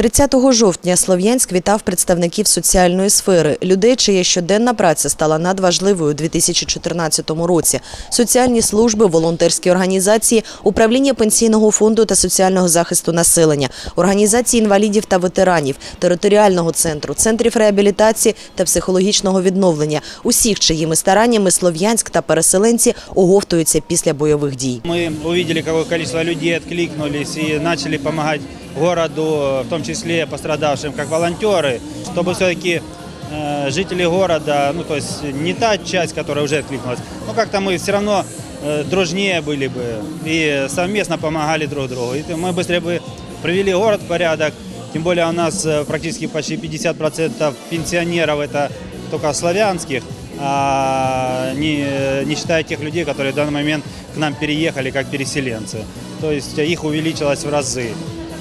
30 жовтня Слов'янськ вітав представників соціальної сфери, людей, чия щоденна праця стала надважливою у 2014 році. Соціальні служби, волонтерські організації, управління пенсійного фонду та соціального захисту населення, організації інвалідів та ветеранів, територіального центру, центрів реабілітації та психологічного відновлення. Усіх, чиїми стараннями Слов'янськ та переселенці оговтуються після бойових дій. Мы увидели, какое количество людей откликнулись и начали помогать городу, в том числе пострадавшим, как волонтеры, чтобы все-таки э, жители города, ну то есть не та часть, которая уже откликнулась, но как-то мы все равно э, дружнее были бы и совместно помогали друг другу. И мы быстрее бы привели город в порядок, тем более у нас э, практически почти 50% пенсионеров это только славянских, а не, не считая тех людей, которые в данный момент к нам переехали как переселенцы. То есть их увеличилось в разы.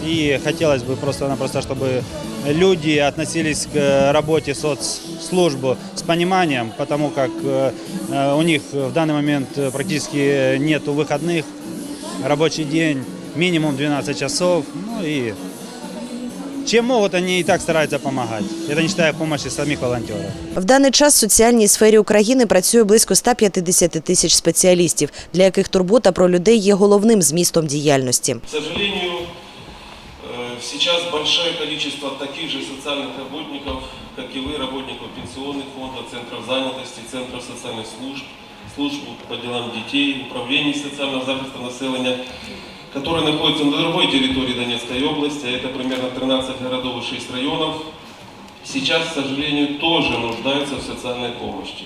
И хотелось бы просто-напросто, чтобы люди относились к работе соцслужбы с пониманием, потому как э, э, у них в данный момент практически нет выходных, рабочий день минимум 12 часов, ну и чем могут, они и так стараются помогать. Это не считая помощи самих волонтеров. В даний час в соціальній сфері України працює близько 150 тисяч спеціалістів, для яких турбота про людей є головним змістом діяльності. К сожалению, э, сейчас большое количество таких же социальных работников, как и вы, работников пенсионных фондов, центров занятости, центров социальных служб, служб по делам детей, управлений социального захиста населения, которые находятся на другой территории Донецкой области, а это примерно 13 городов и 6 районов, сейчас, к сожалению, тоже нуждаются в социальной помощи.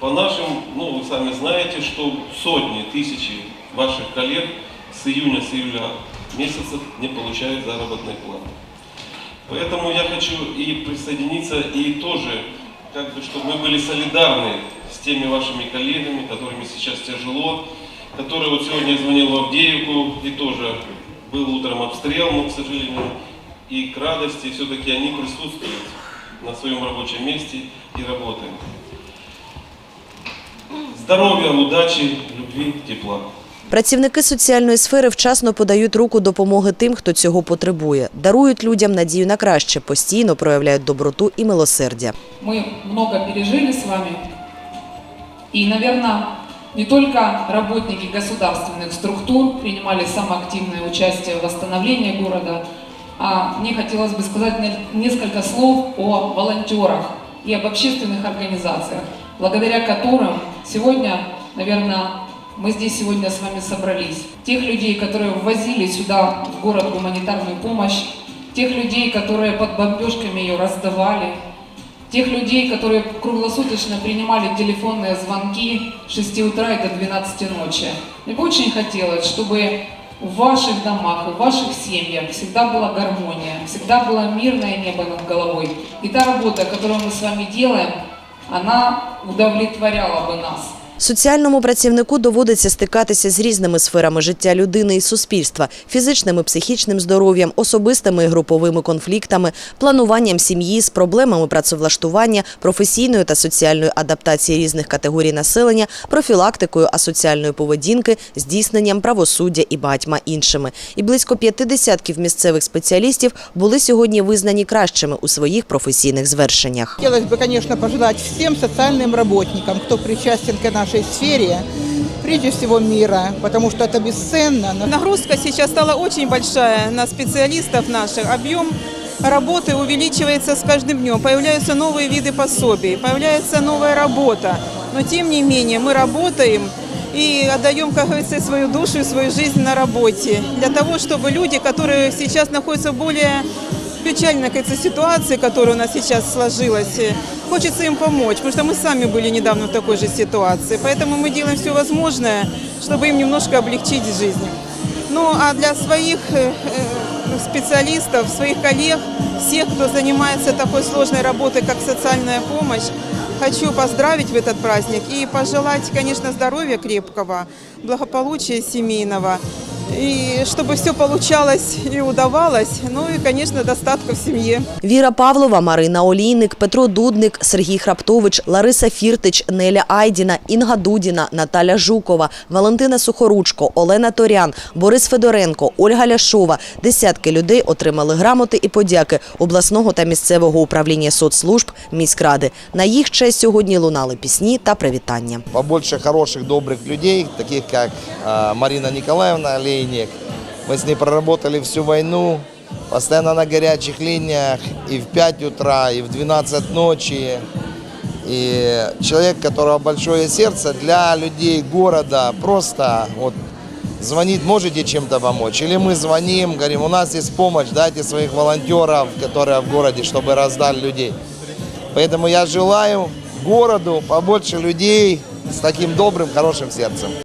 По нашим, ну вы сами знаете, что сотни, тысячи ваших коллег с июня, с июля месяцев не получают заработной платы. Поэтому я хочу и присоединиться, и тоже, как бы, чтобы мы были солидарны с теми вашими коллегами, которыми сейчас тяжело, которые вот сегодня я звонил в Авдеевку, и тоже был утром обстрел, но, к сожалению, и к радости все-таки они присутствуют на своем рабочем месте и работают. Здоровья, удачи, любви, тепла. Працівники соціальної сфери вчасно подають руку допомоги тим, хто цього потребує, дарують людям надію на краще, постійно проявляють доброту і милосердя. Мы много пережили с вами. И, наверное, не только работники государственных структур принимали самое активное участие в восстановлении города, а мне хотелось бы сказать не- несколько слов о волонтерах и об общественных организациях, благодаря которым сегодня, наверное, мы здесь сегодня с вами собрались. Тех людей, которые ввозили сюда, в город, гуманитарную помощь, тех людей, которые под бомбежками ее раздавали, тех людей, которые круглосуточно принимали телефонные звонки с 6 утра и до 12 ночи. Мне бы очень хотелось, чтобы в ваших домах, в ваших семьях всегда была гармония, всегда было мирное небо над головой. И та работа, которую мы с вами делаем, она удовлетворяла бы нас. Соціальному працівнику доводиться стикатися з різними сферами життя людини і суспільства: фізичним і психічним здоров'ям, особистими і груповими конфліктами, плануванням сім'ї, з проблемами працевлаштування, професійною та соціальною адаптації різних категорій населення, профілактикою асоціальної поведінки, здійсненням правосуддя і багатьма іншими. І близько п'яти десятків місцевих спеціалістів були сьогодні визнані кращими у своїх професійних звершеннях. Хотелось бы, конечно, пожелать всем социальным работникам, кто причастен к нашей сфере, прежде всего мира, потому что это бесценно. Но Нагрузка сейчас стала очень большая на специалистов наших. Объем работы увеличивается с каждым днем. Появляются новые виды пособий, появляется новая работа. Но тем не менее мы работаем и отдаем, как говорится, свою душу и свою жизнь на работе. Для того, чтобы люди, которые сейчас находятся в более печальной кажется, ситуации, которая у нас сейчас сложилась, э, хочется им помочь, потому что мы сами были недавно в такой же ситуации. Поэтому мы делаем все возможное, чтобы им немножко облегчить жизнь. Ну а для своих э, э, специалистов, своих коллег, всех, кто занимается такой сложной работой, как социальная помощь, хочу поздравить в этот праздник и пожелать, конечно, здоровья крепкого, благополучия семейного и чтобы все получалось и удавалось, ну и, конечно, достатка в семье. Віра Павлова, Марина Олійник, Петро Дудник, Сергій Храптович, Лариса Фіртич, Неля Айдіна, Інга Дудіна, Наталя Жукова, Валентина Сухоручко, Олена Торян, Борис Федоренко, Ольга Ляшова. Десятки людей отримали грамоти і подяки обласного та місцевого управління соцслужб міськради. На їх честь сьогодні лунали пісні та привітання. побольше хороших, добрых людей, таких как а, Марина Николаевна Олейник. Мы с ней проработали всю войну, постоянно на горячих линиях, и в 5 утра, и в 12 ночи. И человек, которого большое сердце для людей города, просто вот звонит, можете чем-то помочь? Или мы звоним, говорим, у нас есть помощь, дайте своих волонтеров, которые в городе, чтобы раздали людей. Поэтому я желаю городу побольше людей с таким добрым, хорошим сердцем.